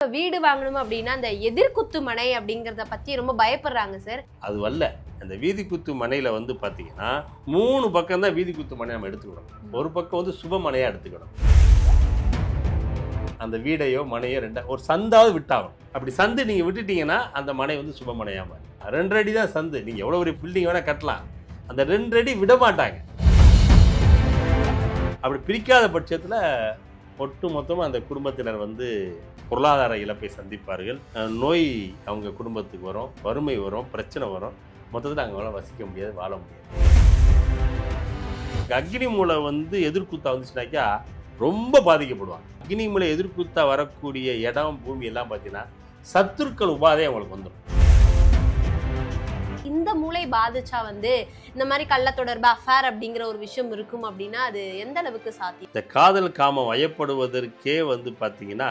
வீடு வாங்கணும் அப்படின்னா அந்த எதிர்குத்து மனை அப்படிங்கறத பத்தி ரொம்ப பயப்படுறாங்க சார் அது வரல அந்த வீதி குத்து மனையில் வந்து பார்த்தீங்கன்னா மூணு பக்கம் தான் வீதி குத்து மனை நம்ம எடுத்துக்கணும் ஒரு பக்கம் வந்து சுப மனையாக எடுத்துக்கணும் அந்த வீடையோ மனையோ ரெண்டா ஒரு சந்தாவது விட்டாகும் அப்படி சந்து நீங்கள் விட்டுட்டீங்கன்னா அந்த மனை வந்து சுப மனையாக மாறி ரெண்டு அடி தான் சந்து. நீங்கள் எவ்வளோ ஒரு பில்டிங் வேணால் கட்டலாம். அந்த ரெண்டு அடி விட மாட்டாங்க. அப்படி பிரிக்காத பட்சத்தில் ஒட்டு மொத்தமாக அந்த குடும்பத்தினர் வந்து பொருளாதார இழப்பை சந்திப்பார்கள். நோய் அவங்க குடும்பத்துக்கு வரும் வறுமை வரும் பிரச்சனை வரும். மொத்தத்தில் அங்கே வசிக்க முடியாது வாழ முடியாது. அக்னி மூலை வந்து எதிர்குத்தா வந்துச்சுனாக்கா ரொம்ப பாதிக்கப்படுவாங்க. அக்னி மூலை எதிர்குத்தா வரக்கூடிய இடம் பூமி எல்லாம் பார்த்தீங்கன்னா சத்துருக்கள் உபாதை அவங்களுக்கு வந்துடும். இந்த மூளை பாதிச்சா வந்து இந்த மாதிரி கள்ள தொடர்பு அஃபேர் அப்படிங்கிற ஒரு விஷயம் இருக்கும் அப்படின்னா அது எந்த அளவுக்கு சாத்தியம்? இந்த காதல் காமம் வயப்படுவதற்கே வந்து பார்த்தீங்கன்னா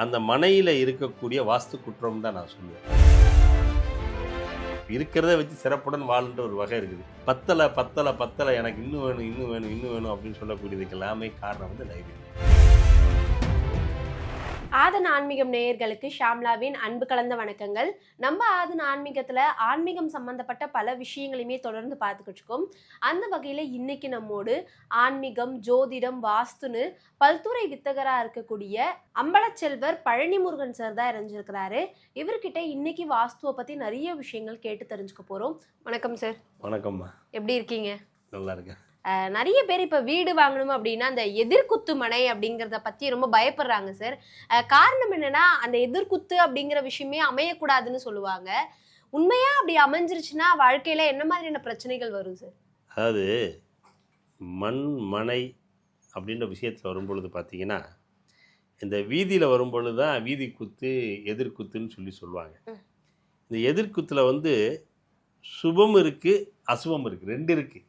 அந்த மனையில் இருக்கக்கூடிய வாஸ்து குற்றம் தான் நான் சொல்லுவேன். இருக்கிறத வச்சு சிறப்புடன் வாழ்ன்ற ஒரு வகை இருக்குது. பத்தலை பத்தலை பத்தலை எனக்கு இன்னும் வேணும் இன்னும் வேணும் இன்னும் வேணும் அப்படின்னு சொல்லக்கூடியதுக்கு எல்லாமே காரணம் வந்து லைப்ரரி ஆதன் ஆன்மீகம் நேயர்களுக்கு ஷாம்லாவின் அன்பு கலந்த வணக்கங்கள். நம்ம ஆதன் ஆன்மீகத்துல ஆன்மீகம் சம்பந்தப்பட்ட பல விஷயங்களையுமே தொடர்ந்து பார்த்துக்கிட்டு இருக்கோம். அந்த வகையில இன்னைக்கு நம்மோடு ஆன்மீகம் ஜோதிடம் வாஸ்துன்னு பல்துறை வித்தகரா இருக்கக்கூடிய அம்பலச்செல்வர் பழனிமுருகன் சார் தான் இறைஞ்சிருக்கிறாரு இவர்கிட்ட இன்னைக்கு வாஸ்துவை பத்தி நிறைய விஷயங்கள் கேட்டு தெரிஞ்சுக்க போறோம். வணக்கம் சார் வணக்கம்மா. எப்படி இருக்கீங்க? நல்லா இருக்கேன். நிறைய பேர் இப்போ வீடு வாங்கணும் அப்படின்னா அந்த எதிர்குத்து மனை அப்படிங்கிறத பற்றி ரொம்ப பயப்படுறாங்க சார் காரணம் என்னன்னா அந்த எதிர்குத்து அப்படிங்கிற விஷயமே அமையக்கூடாதுன்னு சொல்லுவாங்க. உண்மையா அப்படி அமைஞ்சிருச்சுன்னா வாழ்க்கையில என்ன மாதிரியான பிரச்சனைகள் வரும் சார் அதாவது மண் மனை அப்படின்ற விஷயத்தில் வரும்பொழுது பார்த்தீங்கன்னா இந்த வீதியில் வரும்பொழுது தான் வீதி குத்து எதிர்குத்துன்னு சொல்லி சொல்லுவாங்க. இந்த எதிர்குத்தில் வந்து சுபம் இருக்குது அசுபம் இருக்குது ரெண்டு இருக்குது.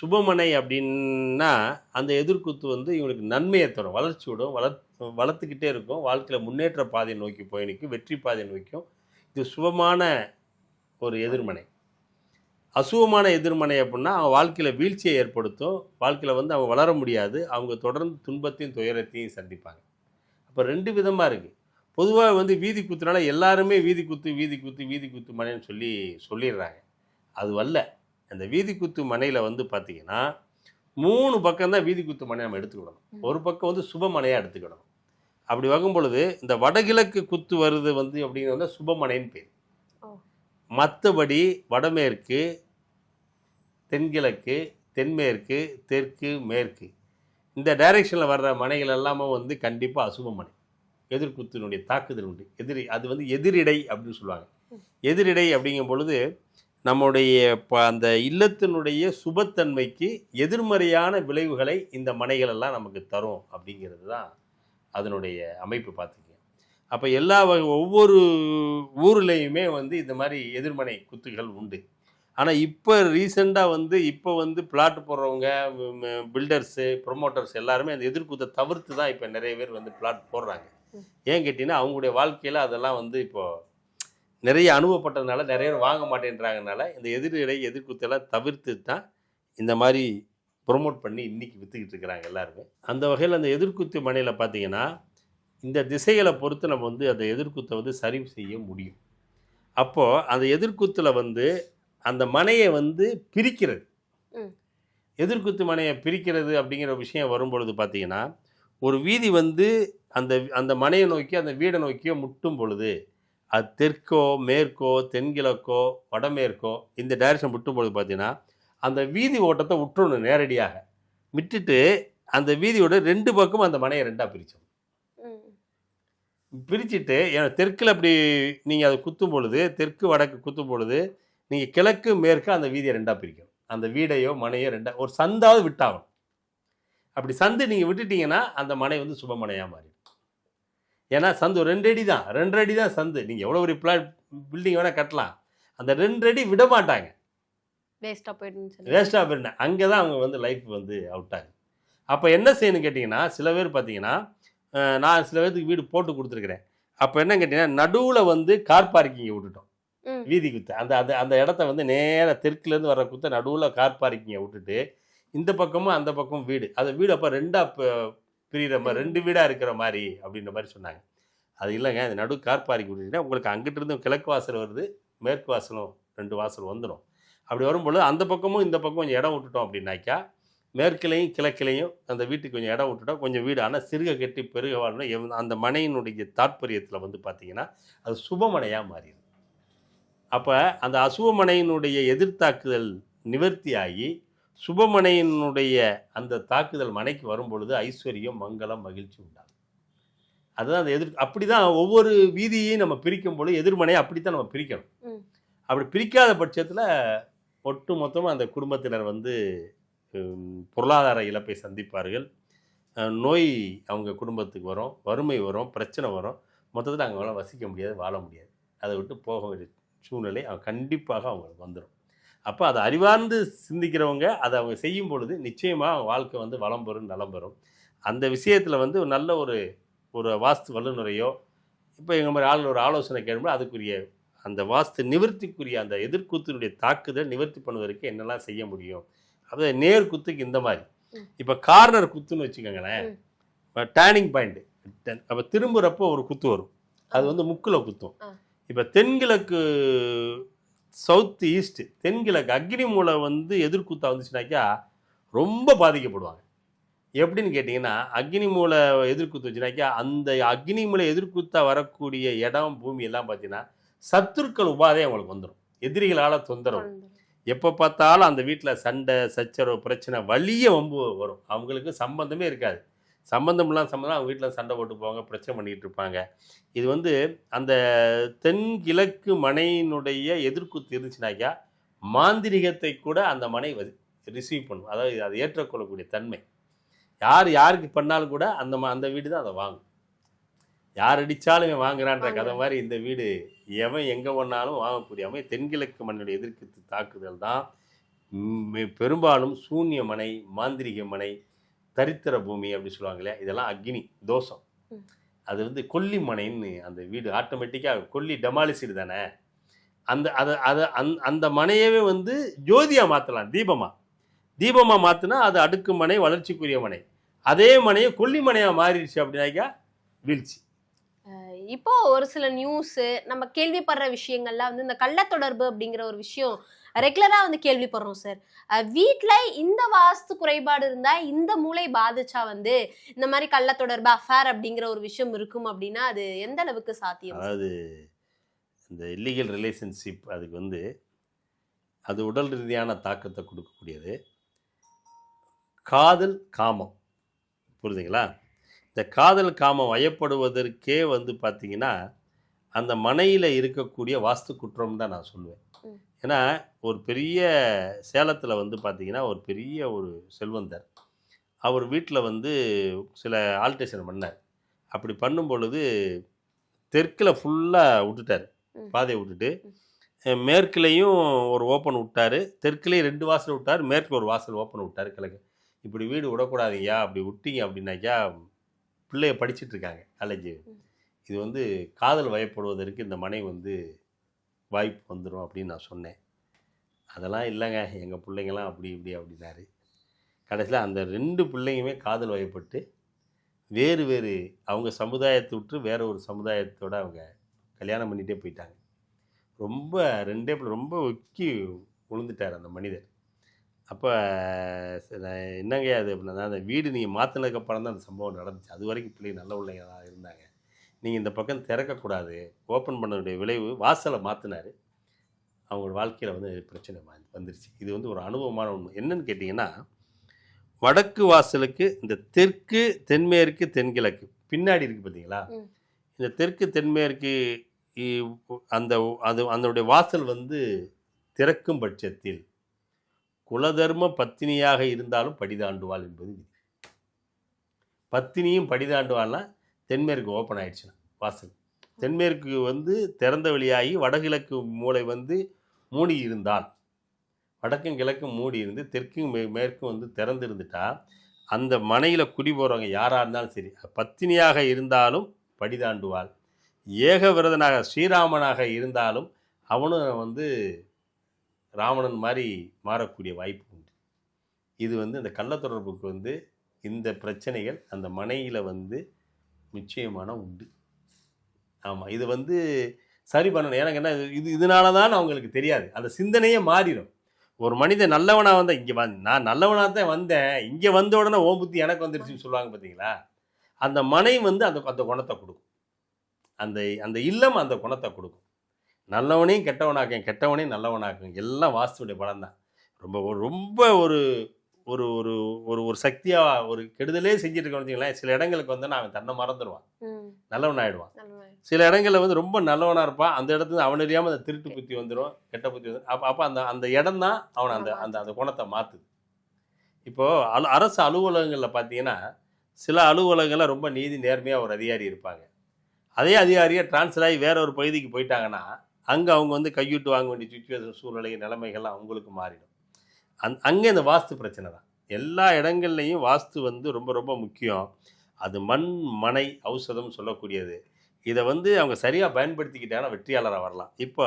சுபமனை அப்படின்னா அந்த எதிர்குத்து வந்து இவங்களுக்கு நன்மையை தரும். வளர்ச்சி விடும். வளர் வளர்த்துக்கிட்டே இருக்கும். வாழ்க்கையில் முன்னேற்ற பாதையை நோக்கி போய் நிற்கும் வெற்றி பாதையை நோக்கியும். இது சுபமான ஒரு எதிர்மனை. அசுவமான எதிர்மனை அப்படின்னா அவன் வாழ்க்கையில் வீழ்ச்சியை ஏற்படுத்தும். வாழ்க்கையில் வந்து அவங்க வளர முடியாது. அவங்க தொடர்ந்து துன்பத்தையும் துயரத்தையும் சந்திப்பாங்க. அப்போ ரெண்டு விதமாக இருக்குது பொதுவாக வந்து வீதி குத்துனால எல்லாருமே வீதி குத்து வீதி குத்து வீதி குத்து மனைன்னு சொல்லி சொல்லிடுறாங்க. அது வரல அந்த வீதி குத்து மனையில் வந்து பார்த்தீங்கன்னா மூணு பக்கம் தான் வீதி குத்து மனை நம்ம எடுத்துக்கிடணும். ஒரு பக்கம் வந்து சுபமனையாக எடுத்துக்கிடணும். அப்படி வகும் பொழுது இந்த வடகிழக்கு குத்து வருது வந்து அப்படிங்கிறது வந்து சுபமனைன்னு பேர். மற்றபடி வடமேற்கு தென்கிழக்கு தென்மேற்கு தெற்கு மேற்கு. இந்த டைரெக்ஷனில் வர்ற மனைகள் எல்லாமே வந்து கண்டிப்பாக அசுப மனை. எதிர்குத்தினுடைய தாக்குதல் உண்டு. எதிரி அது வந்து எதிரிடை அப்படின்னு சொல்லுவாங்க. எதிரிடை அப்படிங்கும் பொழுது நம்முடைய அந்த இல்லத்தினுடைய சுபத்தன்மைக்கு எதிர்மறையான விளைவுகளை இந்த மனைகள் எல்லாம் நமக்கு தரும் அப்படிங்கிறது தான் அதனுடைய அமைப்பு பார்த்துக்கங்க. அப்போ எல்லா வகை ஒவ்வொரு ஊர்லேயுமே வந்து இந்த மாதிரி எதிர்மனை குத்துகள் உண்டு. ஆனால் இப்போ ரீசெண்டாக வந்து இப்போ வந்து பிளாட் போடுறவங்க பில்டர்ஸு ப்ரொமோட்டர்ஸ் எல்லாருமே அந்த எதிர்குத்தை தவிர்த்து தான் இப்போ நிறைய பேர் வந்து பிளாட் போடுறாங்க. ஏன் கேட்டிங்கன்னா அவங்களுடைய வாழ்க்கையில் அதெல்லாம் வந்து இப்போது நிறைய அனுபவப்பட்டதுனால நிறைய பேர் வாங்க மாட்டேன்றாங்கனால இந்த எதிரிடை எதிர்குத்தெல்லாம் தவிர்த்து தான் இந்த மாதிரி ப்ரொமோட் பண்ணி இன்றைக்கி விற்றுக்கிட்டு இருக்கிறாங்க எல்லாருமே. அந்த வகையில் அந்த எதிர்குத்து மனையில் பார்த்தீங்கன்னா இந்த திசைகளை பொறுத்து நம்ம வந்து அந்த எதிர்குத்தை வந்து சரி செய்ய முடியும். அப்போது அந்த எதிர்குத்தில் வந்து அந்த மனையை வந்து பிரிக்கிறது. எதிர்குத்து மனையை பிரிக்கிறது அப்படிங்கிற விஷயம் வரும்பொழுது பார்த்தீங்கன்னா ஒரு வீதி வந்து அந்த அந்த மனையை நோக்கி அந்த வீடை நோக்கியோ முட்டும் பொழுது அது தெற்கோ மேற்கோ தென்கிழக்கோ வடமேற்கோ இந்த டைரக்ஷன் விட்டும்போது பார்த்தீங்கன்னா அந்த வீதி ஓட்டத்தை விட்டுறணும் நேரடியாக. விட்டுட்டு அந்த வீதியோட ரெண்டு பக்கமும் அந்த மனையை ரெண்டாக பிரிச்சோம் பிரிச்சுட்டு ஏன்னா தெற்கில் அப்படி நீங்கள் அதை குத்தும் பொழுது தெற்கு வடக்கு குத்தும் பொழுது நீங்கள் கிழக்கு மேற்கு அந்த வீதியை ரெண்டாக பிரிக்கணும். அந்த வீடையோ மனையோ ரெண்டா ஒரு சந்தாவது விட்டாகணும். அப்படி சந்து நீங்கள் விட்டுட்டீங்கன்னா அந்த மனை வந்து சுபமனையாக மாறிடும். ஏன்னா சந்து ரெண்டு அடி தான். ரெண்டு அடி தான் சந்து. நீங்கள் எவ்வளோ ஒரு பிளாட் பில்டிங் வேணால் கட்டலாம். அந்த ரெண்டு அடி விட மாட்டாங்க. வேஸ்டா போயிடுன்னு சொல்லி. வேஸ்ட்டாக போயிருந்தேன் அங்கே தான் அவங்க வந்து லைஃப் வந்து அவுட் ஆகுது. அப்போ என்ன செய்யணும் கேட்டிங்கன்னா சில பேர் பார்த்தீங்கன்னா நான் சில பேருக்கு வீடு போட்டு கொடுத்துருக்குறேன். அப்போ என்ன கேட்டிங்கன்னா நடுவில் வந்து கார் பார்க்கிங்கை விட்டுட்டோம். வீதி குத்து. அந்த அந்த அந்த இடத்த வந்து நேராக தெற்குலேருந்து வர குத்த நடுவில் கார் பார்க்கிங்கை விட்டுட்டு இந்த பக்கமும் அந்த பக்கமும் வீடு. அந்த வீடு அப்போ ரெண்டாக பிரிகிற மாதிரி ரெண்டு வீடாக இருக்கிற மாதிரி அப்படின்ற மாதிரி சொன்னாங்க. அது இல்லைங்க அந்த நடு கார் பார்க்கிங் உங்களுக்கு அங்கிட்டு இருந்து கிழக்கு வாசல் வருது மேற்கு வாசலும் ரெண்டு வாசல் வந்துடும் அப்படி வரும்பொழுது அந்த பக்கமும் இந்த பக்கம் கொஞ்சம் இடம் விட்டுட்டோம் அப்படின்னாக்கா மேற்கிலையும் கிழக்கிலையும் அந்த வீட்டுக்கு கொஞ்சம் இடம் விட்டுட்டோம் கொஞ்சம் வீடு ஆனால் சிறுக கட்டி பெருக வாழணும் எவ்- அந்த மனையினுடைய தாற்பயத்தில் வந்து பார்த்தீங்கன்னா அது சுபமனையாக மாறிடும் அப்போ அந்த அசுபமனையினுடைய எதிர்த்தாக்குதல் நிவர்த்தியாகி சுபமனையினுடைய அந்த தாக்குதல் மனைக்கு வரும் பொழுது ஐஸ்வர்யம் மங்களம் மகிழ்ச்சி உண்டாகும். அதுதான் அந்த எதிர் அப்படி தான் ஒவ்வொரு வீதியையும் நம்ம பிரிக்கும் பொழுது எதிர்மனையை அப்படித்தான் நம்ம பிரிக்கணும். அப்படி பிரிக்காத பட்சத்தில் ஒட்டு மொத்தமாக அந்த குடும்பத்தினர் வந்து பொருளாதார இழப்பை சந்திப்பார்கள். நோய் அவங்க குடும்பத்துக்கு வரும் வறுமை வரும் பிரச்சனை வரும். மொத்தத்தில் அவங்களால வசிக்க முடியாது வாழ முடியாது. அதை விட்டு போக வேண்டிய சூழ்நிலை அவங்க கண்டிப்பாக அவங்களுக்கு வந்துடும் அப்போ அதை அறிவார்ந்து சிந்திக்கிறவங்க அதை அவங்க செய்யும் பொழுது நிச்சயமாக அவங்க வாழ்க்கை வந்து வளம் பெறும் நலம் பெறும். அந்த விஷயத்தில் வந்து நல்ல ஒரு ஒரு வாஸ்து வல்லுநரையோ இப்போ எங்கள் மாதிரி ஆள் ஒரு ஆலோசனை கேட்கும்போது அதுக்குரிய அந்த வாஸ்து நிவர்த்திக்குரிய அந்த எதிர்க்கூத்தினுடைய தாக்குதல் நிவர்த்தி பண்ணுவதற்கு என்னெல்லாம் செய்ய முடியும்? அது நேர் குத்துக்கு இந்த மாதிரி. இப்போ கார்னர் குத்துன்னு வச்சுக்கோங்களேன். Turning point. அப்போ திரும்புகிறப்போ ஒரு குத்து வரும். அது வந்து முக்கில் குத்தும். இப்போ தென்கிழக்கு சவுத் ஈஸ்ட் தென்கிழக்கு அக்னி மூலை வந்து எதிர்குத்தா வந்துச்சுனாக்கா ரொம்ப பாதிக்கப்படுவாங்க. எப்படின்னு கேட்டிங்கன்னா அக்னி மூலை எதிர்குத்து வச்சுனாக்கா அந்த அக்னி மூலை எதிர்குத்தா வரக்கூடிய இடம் பூமி எல்லாம் பார்த்தீங்கன்னா சத்துருக்கள் உபாதை அவங்களுக்கு வந்துடும் எதிரிகளால் தொந்தரவு. எப்போ பார்த்தாலும் அந்த வீட்டில் சண்டை சச்சரவு பிரச்சனை வலிய வம்பு வரும். அவங்களுக்கு சம்பந்தமே இருக்காது. சம்பந்தம் இல்லாத சம்பந்தம் அவங்க வீட்டில் சண்டை போட்டு போவாங்க பிரச்சனை பண்ணிக்கிட்டு இருப்பாங்க இது வந்து அந்த தென்கிழக்கு மனையினுடைய எதிர்க்குத்து இருந்துச்சுனாக்கா மாந்திரிகத்தை கூட அந்த மனை ரிசீவ் பண்ணும். அதாவது அதை ஏற்றுக்கொள்ளக்கூடிய தன்மை. யார் யாருக்கு பண்ணாலும் கூட அந்த அந்த வீடு தான் அதை வாங்கும். யார் அடித்தாலும் வாங்குறான்ற கதை மாதிரி இந்த வீடு எவன் எங்கே பண்ணாலும் வாங்கக்கூடிய அமை தென்கிழக்கு மண்ணுடைய எதிர்க்கு தாக்குதல் தான். பெரும்பாலும் சூன்ய மனை மாந்திரிக மனை தரித்திர பூமி அப்படி சொல்லுவாங்களே இதெல்லாம் அக்னி தோஷம். அது வந்து கொல்லி மனைன்னு அந்த வீடு ஆட்டோமேட்டிக்காக கொல்லி டெமாலிசிடு தானே? அந்த அதை அதை அந் அந்த மனையவே வந்து ஜோதியாக மாற்றலாம் தீபமாக தீபமாக மாற்றினா அது அடுக்கு மனை வளர்ச்சிக்குரிய மனை. அதே மனையை கொல்லி மனையாக மாறிடுச்சு அப்படின்னாக்கா வீழ்ச்சி. இப்போ ஒரு சில நியூஸ் நம்ம கேள்விப்படுற விஷயங்கள்லாம் வந்து இந்த கள்ள தொடர்பு அப்படிங்கிற ஒரு விஷயம் ரெகுலரா வந்து கேள்விப்படுறோம் சார் வீட்டில் இந்த வாஸ்து குறைபாடு இருந்தா இந்த மூளை பாதிச்சா வந்து இந்த மாதிரி கள்ள தொடர்பு அஃபேர் அப்படிங்கிற ஒரு விஷயம் இருக்கும் அப்படின்னா அது எந்த அளவுக்கு சாத்தியம் அதாவது இந்த இல்லீகல் ரிலேஷன்ஷிப் அதுக்கு வந்து அது உடல் ரீதியான தாக்கத்தை கொடுக்கக்கூடியது. காதல் காமம். புரியுதுங்களா இந்த காதல் காமம் வயப்படுவதற்கே வந்து பார்த்திங்கன்னா அந்த மனையில் இருக்கக்கூடிய வாஸ்து குற்றம் தான் நான் சொல்லுவேன். ஏன்னா ஒரு பெரிய சேலத்தில் வந்து பார்த்தீங்கன்னா ஒரு பெரிய ஒரு செல்வந்தர். அவர் வீட்டில் வந்து சில ஆல்ட்ரேஷன் பண்ணார். அப்படி பண்ணும் பொழுது தெற்கில் ஃபுல்லாக விட்டுட்டார். பாதையை விட்டுட்டு. மேற்குலேயும் ஒரு ஓப்பன் விட்டார். தெற்குலேயும் ரெண்டு வாசல் விட்டார். மேற்கு ஒரு வாசல் ஓப்பன் விட்டார் கிழக்கு இப்படி வீடு விடக்கூடாதுங்கய்யா அப்படி விட்டீங்க அப்படின்னாக்கா பிள்ளைய படிச்சிட்டு இருக்காங்க. காலேஜ். இது வந்து காதல் வயப்படுவதற்கு இந்த மனை வந்து வாய்ப்பு வந்துடும் அப்படின்னு நான் சொன்னேன். அதெல்லாம் இல்லைங்க எங்கள் பிள்ளைங்களாம் அப்படி இப்படி அப்படின்னாரு. கடைசியில் அந்த ரெண்டு பிள்ளைங்களுமே காதல் வயப்பட்டு வேறு வேறு அவங்க சமுதாயத்தை விட்டு வேற ஒரு சமுதாயத்தோடு அவங்க கல்யாணம் பண்ணிகிட்டே போயிட்டாங்க. ரொம்ப ரெண்டே பிள்ளை ரொம்ப ஒக்கி விழுந்துட்டார் அந்த மனிதர். அப்போ என்னங்க அது அப்படின்னா அந்த வீடு நீங்கள் மாற்றினதுக்கப்புறம் தான் அந்த சம்பவம் நடந்துச்சு. அது வரைக்கும் பிள்ளைங்க நல்ல பிள்ளைங்க தான் இருந்தாங்க. நீங்கள் இந்த பக்கம் திறக்கக்கூடாது. ஓப்பன் பண்ணதுடைய விளைவு வாசலை மாற்றினார் அவங்களோட வாழ்க்கையில் வந்து பிரச்சனை வந்துருச்சு. இது வந்து ஒரு அனுபவமான ஒன்று என்னன்னு கேட்டிங்கன்னா வடக்கு வாசலுக்கு இந்த தெற்கு தென்மேற்கு தென்கிழக்கு பின்னாடி இருக்குது பார்த்தீங்களா. இந்த தெற்கு தென்மேற்கு அந்த அது அதனுடைய வாசல் வந்து திறக்கும் பட்சத்தில் குலதர்ம பத்தினியாக இருந்தாலும் படிதாண்டுவாள் என்பது பத்தினியும் படிதாண்டுவாள்னா தென்மேற்கு ஓப்பன் ஆயிடுச்சுன்னா. வாசல். தென்மேற்கு வந்து திறந்த வெளியாகி வடகிழக்கு மூளை வந்து மூடி இருந்தால் வடக்கும் கிழக்கும் மூடி இருந்து தெற்கும் மே மேற்கும் வந்து திறந்து இருந்துட்டா அந்த மனையில் குடி போகிறவங்க யாராக இருந்தாலும் சரி பத்தினியாக இருந்தாலும் படிதாண்டுவாள். ஏக விரதனாக ஸ்ரீராமனாக இருந்தாலும் அவனும் வந்து ராவணன் மாதிரி மாறக்கூடிய வாய்ப்பு உண்டு. இது வந்து இந்த கள்ளத்தொடர்புக்கு வந்து இந்த பிரச்சனைகள் அந்த மனையில் வந்து நிச்சயமான உண்டு. ஆமாம் இது வந்து சரி பண்ணணும். எனக்கு என்ன இது இதனால தான் அவங்களுக்கு தெரியாது. அந்த சிந்தனையே மாறிடும் ஒரு மனிதன் நல்லவனாக வந்தால் இங்கே வந்து நான் நல்லவனாக தான் வந்தேன். இங்கே வந்த உடனே ஓ புத்தி எனக்கு வந்துருச்சுன்னு சொல்லுவாங்க பார்த்தீங்களா அந்த மனை வந்து அந்த அந்த குணத்தை கொடுக்கும். அந்த அந்த இல்லம் அந்த குணத்தை கொடுக்கும். நல்லவனையும் கெட்டவனாக்கும் கெட்டவனையும் நல்லவனாக்கும். எல்லாம் வாஸ்துடைய பலம் தான் ரொம்ப ஒரு ரொம்ப ஒரு ஒரு ஒரு ஒரு ஒரு சக்தியாக ஒரு கெடுதலே செஞ்சுட்டு இருக்க வந்தீங்களேன் சில இடங்களுக்கு வந்து அவன் தன்னை மறந்துடுவான். நல்லவன் ஆயிடுவான் சில இடங்களில் வந்து ரொம்ப நல்லவனாக இருப்பான். அந்த இடத்துல அவன் அறியாமல் அந்த திருட்டு புத்தி வந்துடும் கெட்ட புத்தி வந்துடும் அப்போ அப்போ அந்த அந்த இடம் தான் அவனை அந்த அந்த அந்த குணத்தை மாற்றுது இப்போது அலு அரசு அலுவலகங்களில் பார்த்தீங்கன்னா சில அலுவலகங்களில் ரொம்ப நீதி நேர்மையாக ஒரு அதிகாரி இருப்பாங்க. அதே அதிகாரியை ட்ரான்ஸ்ஃபர் ஆகி வேற ஒரு பகுதிக்கு போயிட்டாங்கன்னா அங்கே அவங்க வந்து கையூட்டு வாங்க வேண்டிய சுச்சுவேஷன் சூழ்நிலை நிலைமைகள்லாம் அவங்களுக்கு மாறிடும். அந் அங்கே இந்த வாஸ்து பிரச்சனை தான். எல்லா இடங்கள்லையும் வாஸ்து வந்து ரொம்ப ரொம்ப முக்கியம். அது மண் மனை ஔஷதம் சொல்லக்கூடியது. இதை வந்து அவங்க சரியாக பயன்படுத்திக்கிட்டாங்கன்னா வெற்றியாளராக வரலாம். இப்போ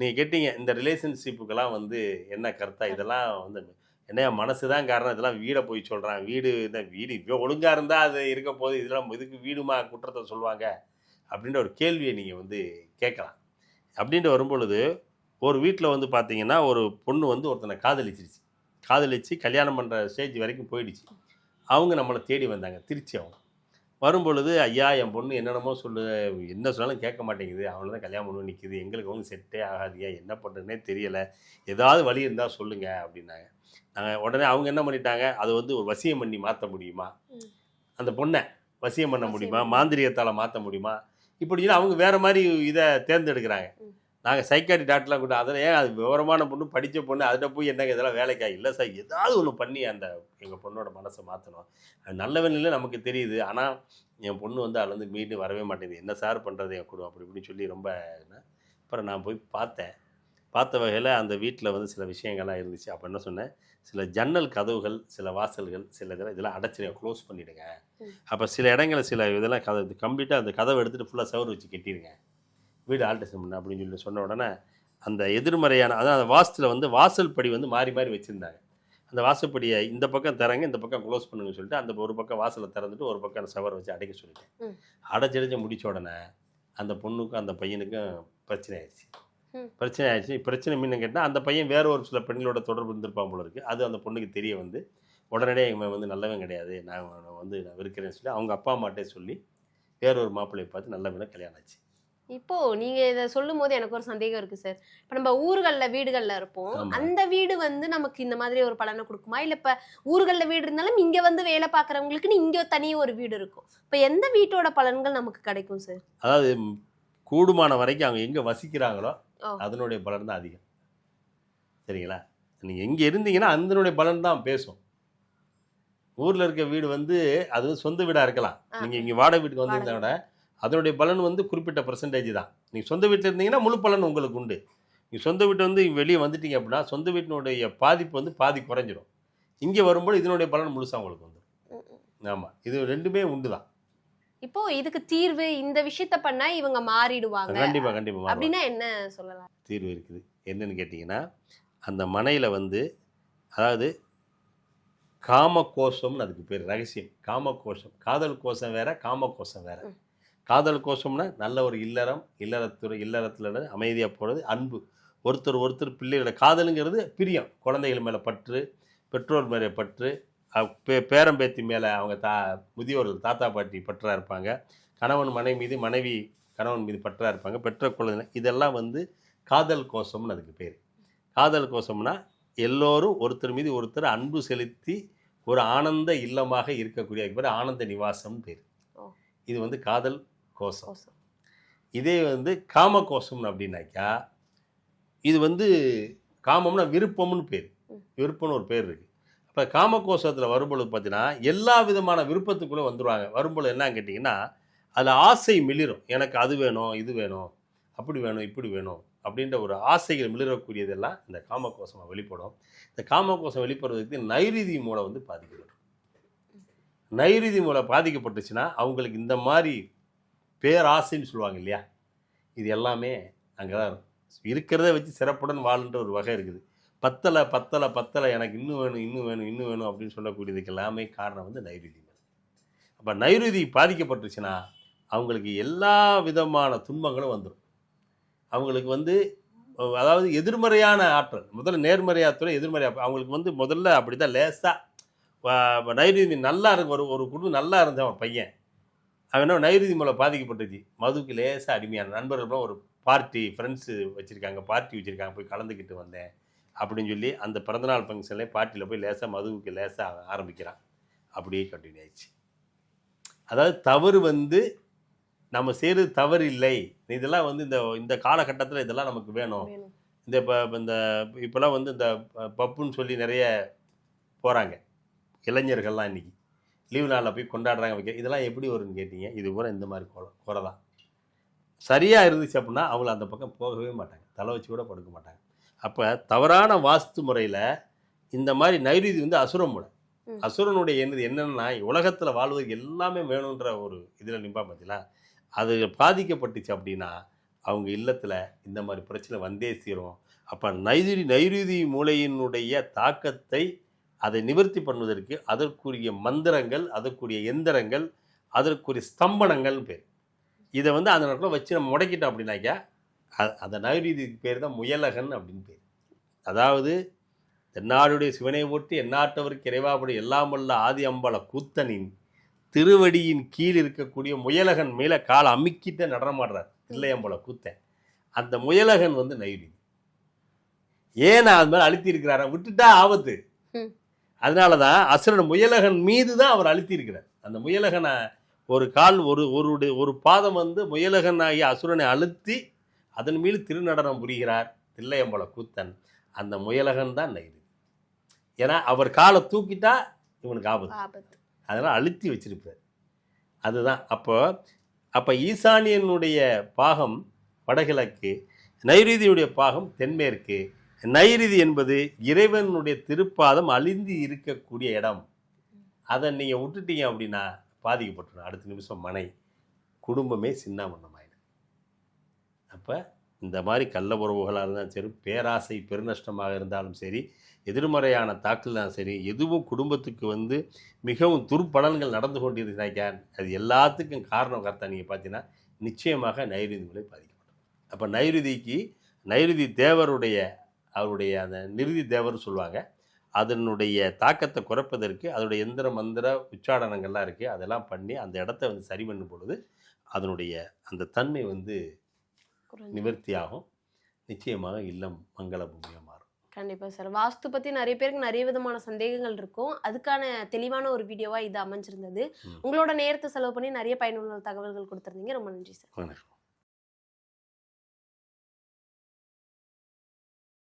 நீங்கள் கேட்டீங்க இந்த ரிலேஷன்ஷிப்புக்கெல்லாம் வந்து என்ன கருத்தா? இதெல்லாம் வந்து என்ன மனசு தான் காரணம். இதெல்லாம் வீடை போய் சொல்கிறான் வீடு இந்த வீடு இப்போ ஒழுங்காக இருந்தால் அது இருக்க போது இதெல்லாம் இதுக்கு வீடுமா? குற்றத்தை சொல்லுவாங்க. அப்படின்ற ஒரு கேள்வியை நீங்கள் வந்து கேட்கலாம். அப்படின்ட்டு வரும்பொழுது ஒரு வீட்டில் வந்து பார்த்தீங்கன்னா ஒரு பொண்ணு வந்து ஒருத்தனை காதலிச்சிருச்சு. காதலிச்சு கல்யாணம் பண்ணுற ஸ்டேஜ் வரைக்கும் போயிடுச்சு. அவங்க நம்மளை தேடி வந்தாங்க திருச்சி அவங்க. வரும்பொழுது ஐயா என் பொண்ணு என்னென்னமோ சொல்லு. என்ன சொன்னாலும் கேட்க மாட்டேங்குது. அவளை தான் கல்யாணம் பண்ணி நிற்கிது எங்களுக்கு வந்து செட்டே ஆகாதுயா? என்ன பண்ணுறதுனே தெரியலை. ஏதாவது வழி இருந்தால் சொல்லுங்கள் அப்படின்னாங்க. நாங்கள் உடனே அவங்க என்ன பண்ணிட்டாங்க? அதை வந்து ஒரு வசியம் பண்ணி மாற்ற முடியுமா. அந்த பொண்ணை வசியம் பண்ண முடியுமா. மாந்திரியத்தால் மாற்ற முடியுமா? இப்படின்னு அவங்க வேறு மாதிரி இதை தேர்ந்தெடுக்கிறாங்க. நாங்கள் சைக்காட்டி டாக்டர்லாம் கூட அதில் ஏன் அது விவரமான பொண்ணு படித்த பொண்ணு அதில் போய் என்னங்க இதெல்லாம் வேலைக்கா? இல்லை சார் ஏதாவது ஒன்று பண்ணி அந்த எங்கள் பொண்ணோட மனசை மாற்றணும் அது நல்லவன் இல்லை நமக்கு தெரியுது. ஆனால் என் பொண்ணு வந்து அதுல இருந்து மீண்டு வரவே மாட்டேங்குது. என்ன சார் பண்ணுறது என் குடும்பம் அப்படி இப்படின்னு சொல்லி ரொம்ப அப்புறம் நான் போய் பார்த்தேன். பார்த்த வகையில் அந்த வீட்டில் வந்து சில விஷயங்கள்லாம் இருந்துச்சு. அப்போ என்ன சொன்னேன்? சில ஜன்னல் கதவுகள் சில வாசல்கள் சில இதெல்லாம் இதெல்லாம் அடைச்சிருங்க க்ளோஸ் பண்ணிவிடுங்க. அப்போ சில இடங்களில் சில இதெல்லாம் கதவு கம்ப்ளீட்டாக அந்த கதவை எடுத்துகிட்டு ஃபுல்லாக சவுறு வச்சு கட்டிடுங்க. வீடு ஆல்ட்ரேஷன் பண்ண அப்படின்னு சொல்லி சொன்ன உடனே அந்த எதிர்மறையான அதான் அந்த வாஸ்துல வந்து வாசல் படி வந்து மாறி மாறி வச்சுருந்தாங்க. அந்த வாசப்படியை இந்த பக்கம் திறங்க இந்த பக்கம் க்ளோஸ் பண்ணுங்கன்னு சொல்லிட்டு அந்த ஒரு பக்கம் வாசலை திறந்துட்டு ஒரு பக்கம் அந்த சவரை வச்சு அடைக்க சொல்லிட்டேன். ம். அடைச்சடிச்சு முடிச்ச உடனே அந்த பொண்ணுக்கும் அந்த பையனுக்கும் பிரச்சனை ஆயிடுச்சு. பிரச்சனை ஆயிடுச்சு. பிரச்சனை மீன் கேட்டால் அந்த பையன் வேற ஒரு சில பெண்களோட தொடர்பு இருந்திருப்பான் போல இருக்கு. அது அந்த பொண்ணுக்கு தெரிய வந்து உடனடியாக இவன் வந்து நல்லவன் கிடையாது நான் வந்து நான் வெறுக்கிறேன்னு சொல்லி அவங்க அப்பா அம்மாட்டே சொல்லி வேற ஒரு மாப்பிள்ளையை பார்த்து நல்லவனை கல்யாணம் ஆச்சு. இப்போ நீங்க இதை சொல்லும் போது எனக்கு ஒரு சந்தேகம் இருக்கு சார் இப்ப நம்ம ஊர்கள்ல வீடுகள்ல இருப்போம். அந்த வீடு வந்து நமக்கு இந்த மாதிரி ஒரு பலனை கொடுக்குமா? இல்ல இப்ப ஊர்கள்ல வீடு இருந்தாலும் இங்க வந்து வேலை பாக்குறவங்களுக்கு இங்க தனியா ஒரு வீடு இருக்கும். இப்ப எந்த வீட்டோட பலன்கள் நமக்கு கிடைக்கும் சார் அதாவது கூடுமான வரைக்கும் அவங்க எங்கே வசிக்கிறாங்களோ. அதனுடைய பலன் தான் அதிகம். சரிங்களா? நீங்கள் எங்கே இருந்தீங்கன்னா அதனுடைய பலன் தான் பேசும். ஊரில் இருக்க வீடு வந்து அது சொந்த வீடாக இருக்கலாம். நீங்கள் இங்கே வாடகை வீட்டுக்கு வந்திருந்தா விட. அதனுடைய பலன் வந்து குறிப்பிட்ட பர்சன்டேஜ் தான். நீங்கள் சொந்த வீட்டில் இருந்தீங்கன்னா முழு பலன் உங்களுக்கு உண்டு. நீங்கள் சொந்த வீட்டு வந்து வெளியே வந்துட்டீங்க அப்படின்னா சொந்த வீட்டினுடைய பாதிப்பு வந்து பாதி குறைஞ்சிரும். இங்கே வரும்போது இதனுடைய பலன் முழுசாக உங்களுக்கு வந்துடும். ஆமாம் இது ரெண்டுமே உண்டு தான். இப்போ இதுக்கு தீர்வு இந்த விஷயத்த பண்ணா இவங்க மாறிடுவாங்க. கண்டிப்பாக கண்டிப்பாக அப்படின்னா என்ன சொல்லலாம்? தீர்வு இருக்குது. என்னன்னு கேட்டிங்கன்னா அந்த மனையில் வந்து அதாவது காமகோஷம்னு அதுக்கு பேர் ரகசியம். காமகோஷம். காதல் கோஷம் வேற காமகோஷம் வேற. ம். காதல் கோஷம்னா நல்ல ஒரு இல்லறம் இல்லறத்துறை இல்லறத்தில் அமைதியாக போகிறது அன்பு. ஒருத்தர் ஒருத்தர் பிள்ளைகளோட காதலுங்கிறது பிரியம். குழந்தைகள் மேலே பற்று பெற்றோர் மேலே பற்று பே பேரம்பேத்தி மேலே அவங்க தா முதியோர்கள் தாத்தா பாட்டி பற்றா இருப்பாங்க. கணவன் மனைவி மீது மனைவி கணவன் மீது பற்றா இருப்பாங்க. பெற்ற குழந்தை இதெல்லாம் வந்து காதல் கோஷம்னு அதுக்கு பேர். காதல் கோஷம்னா எல்லோரும் ஒருத்தர் மீது ஒருத்தர் அன்பு செலுத்தி ஒரு ஆனந்த இல்லமாக இருக்கக்கூடிய பேர் ஆனந்த நிவாசம்னு பேர். இது வந்து காதல் கோஷம். இதே வந்து காம கோஷம் அப்படின்னாக்கா இது வந்து காமம்னா விருப்பம்னு பேர். விருப்பம்னு ஒரு பேர் இருக்கு. அப்போ காமகோஷத்தில் வரும்பொழுது பார்த்தீங்கன்னா எல்லா விதமான விருப்பத்துக்குள்ளே வந்துருவாங்க. வரும்பொழுது என்ன கேட்டிங்கன்னா அதில் ஆசை மிளிரும். எனக்கு அது வேணும் இது வேணும் அப்படி வேணும் இப்படி வேணும் அப்படின்ற ஒரு ஆசைகள் மிளறக்கூடியதெல்லாம் இந்த காமகோசமாக வெளிப்படும். இந்த காமகோசம் வெளிப்படுறதுக்கு நைருதி மூலம் வந்து பாதிக்கப்படும். நைருதி மூலம் பாதிக்கப்பட்டுச்சுன்னா அவங்களுக்கு இந்த மாதிரி பேராசைன்னு சொல்லுவாங்க இல்லையா? இது எல்லாமே அங்கே தான் இருக்கிறத வச்சு சிறப்புடன் வாழுன்ற ஒரு வகை இருக்குது. பத்தலை பத்தலை பத்தலை எனக்கு இன்னும் வேணும் இன்னும் வேணும் இன்னும் வேணும் அப்படின்னு சொல்லக்கூடியதுக்கு எல்லாமே காரணம் வந்து நைருதி அப்போ நைருதி பாதிக்கப்பட்டுச்சுன்னா அவங்களுக்கு எல்லா விதமான துன்பங்களும் வந்துடும் அவங்களுக்கு வந்து அதாவது எதிர்மறையான ஆற்றல் முதல்ல நேர்மறையாத்துறை எதிர்மறை அவங்களுக்கு வந்து முதல்ல அப்படி தான் லேசாக நைருதி நல்லா இருக்கு ஒரு ஒரு குடும்பம் நல்லா இருந்தவன் பையன். அவன் என்ன நைருதி மூலம் பாதிக்கப்பட்டுச்சு. மதுக்கு லேசாக அடிமையான நண்பர்களும் ஒரு பார்ட்டி ஃப்ரெண்ட்ஸு வச்சுருக்காங்க. பார்ட்டி வச்சுருக்காங்க. போய் கலந்துக்கிட்டு வந்தேன். அப்படின்னு சொல்லி அந்த பிறந்தநாள் ஃபங்க்ஷன்லேயே பார்ட்டியில் போய் லேசாக மதுவுக்கு லேசாக ஆரம்பிக்கிறான். அப்படியே கண்டினியூ ஆயிடுச்சு. அதாவது தவறு வந்து நம்ம செய்கிறது தவறு இல்லை. இதெல்லாம் வந்து இந்த இந்த காலகட்டத்தில் இதெல்லாம் நமக்கு வேணும். இந்த இப்போ இந்த இப்போலாம் வந்து இந்த பப்புன்னு சொல்லி நிறைய போகிறாங்க இளைஞர்கள்லாம் இன்னைக்கு. லீவு நாளில் போய் கொண்டாடுறாங்க வைக்க இதெல்லாம் எப்படி வரும்னு கேட்டீங்க? இது பூரா இந்த மாதிரி குறை குறை தான். சரியாக இருந்துச்சு அப்படின்னா அவங்கள அந்த பக்கம் போகவே மாட்டாங்க. தலை வச்சு கூட படுக்க மாட்டாங்க. அப்போ தவறான வாஸ்து முறையில் இந்த மாதிரி நைருதி வந்து அசுரம் முறை. அசுரனுடைய என்னது என்னன்னா உலகத்தில் வாழ்வதற்கு எல்லாமே வேணுன்ற ஒரு இதில் நிம்பா பார்த்தீங்களா அது பாதிக்கப்பட்டுச்சு அப்படின்னா அவங்க இல்லத்தில் இந்த மாதிரி பிரச்சனை வந்தே தீரும். அப்போ நைருதி நைருதி மூளையினுடைய தாக்கத்தை அதை நிவர்த்தி பண்ணுவதற்கு அதற்குரிய மந்திரங்கள் அதற்குரிய எந்திரங்கள் அதற்குரிய ஸ்தம்பனங்கள்னு பேர். இதை வந்து அந்த நேரத்தில் வச்சு நம்ம முடக்கிட்டோம் அப்படின்னாக்கா அந்த நைருதிக்கு பேர் தான் முயலகன் அப்படின்னு பேர். அதாவது தென்னாடுடைய சிவனை ஒட்டி எந்நாட்டவருக்கு இறைவாபடி எல்லாமல்ல ஆதி அம்பல கூத்தனின் திருவடியின் கீழ் இருக்கக்கூடிய முயலகன் மேலே காலை அமுக்கிட்ட நடனமாடுறார் தில்லையம்பல கூத்தன். அந்த முயலகன் வந்து நைரீதி. ஏன் அது மாதிரி அழுத்தி இருக்கிறாரா? விட்டுட்டா ஆபத்து. அதனால தான் அசுரன் முயலகன் மீது தான் அவர் அழுத்தி இருக்கிறார் அந்த முயலகனை ஒரு கால் ஒரு ஒரு ஒரு பாதம் வந்து முயலகன் ஆகிய அசுரனை அழுத்தி அதன் மீது திருநடனம் புரிகிறார். தில்லையம்பல கூத்தன் அந்த முயலகன் தான் நைரு ஏன்னா அவர் காலை தூக்கிட்டா இவனுக்கு ஆபத்து. அதனால் அழுத்தி வச்சிருப்பார். அதுதான். அப்போ அப்போ ஈசானியனுடைய பாகம் வடகிழக்கு நைருதியுடைய பாகம் தென்மேற்கு நைரிதி என்பது இறைவனுடைய திருப்பாதம் அழிந்து இருக்கக்கூடிய இடம். அதை நீங்கள் விட்டுட்டீங்க அப்படின்னா பாதிக்கப்பட்டுடும் அடுத்த நிமிஷம் மனை. குடும்பமே சின்னாமண்ணமாயிடும் அப்போ இந்த மாதிரி கள்ள உறவுகளாக இருந்தாலும் சரி பேராசை பெருநஷ்டமாக இருந்தாலும் சரி எதிர்மறையான தாக்கல் சரி எதுவும் குடும்பத்துக்கு வந்து மிகவும் துர்பலன்கள் நடந்து கொண்டிருக்கிறாய்க்கா அது எல்லாத்துக்கும் காரணம் கரெக்டாக நீங்கள் பார்த்தீங்கன்னா நிச்சயமாக நைருதி முறை பாதிக்கப்படும். அப்போ நைருதிக்கு நைருதி தேவருடைய அவருடைய அந்த நிருதி தேவர்னு சொல்லுவாங்க. அதனுடைய தாக்கத்தை குறைப்பதற்கு அதனுடைய எந்திர மந்திர உச்சாடனங்கள்லாம் இருக்குது அதெல்லாம் பண்ணி அந்த இடத்த வந்து சரி பண்ணும் பொழுது அதனுடைய அந்த தன்மை வந்து குறைஞ்சு. நிவர்த்தியாகும். நிச்சயமாக இல்லம் மங்கள பூமியாக மாறும். கண்டிப்பா சார். வாஸ்து பத்தி நிறைய பேருக்கு நிறைய விதமான சந்தேகங்கள் இருக்கும். அதுக்கான தெளிவான ஒரு வீடியோவா இது அமைஞ்சிருந்தது. உங்களோட நேரத்தை செலவு பண்ணி நிறைய பயனுள்ள தகவல்கள் கொடுத்திருந்தீங்க. ரொம்ப நன்றி சார். வணக்கம்.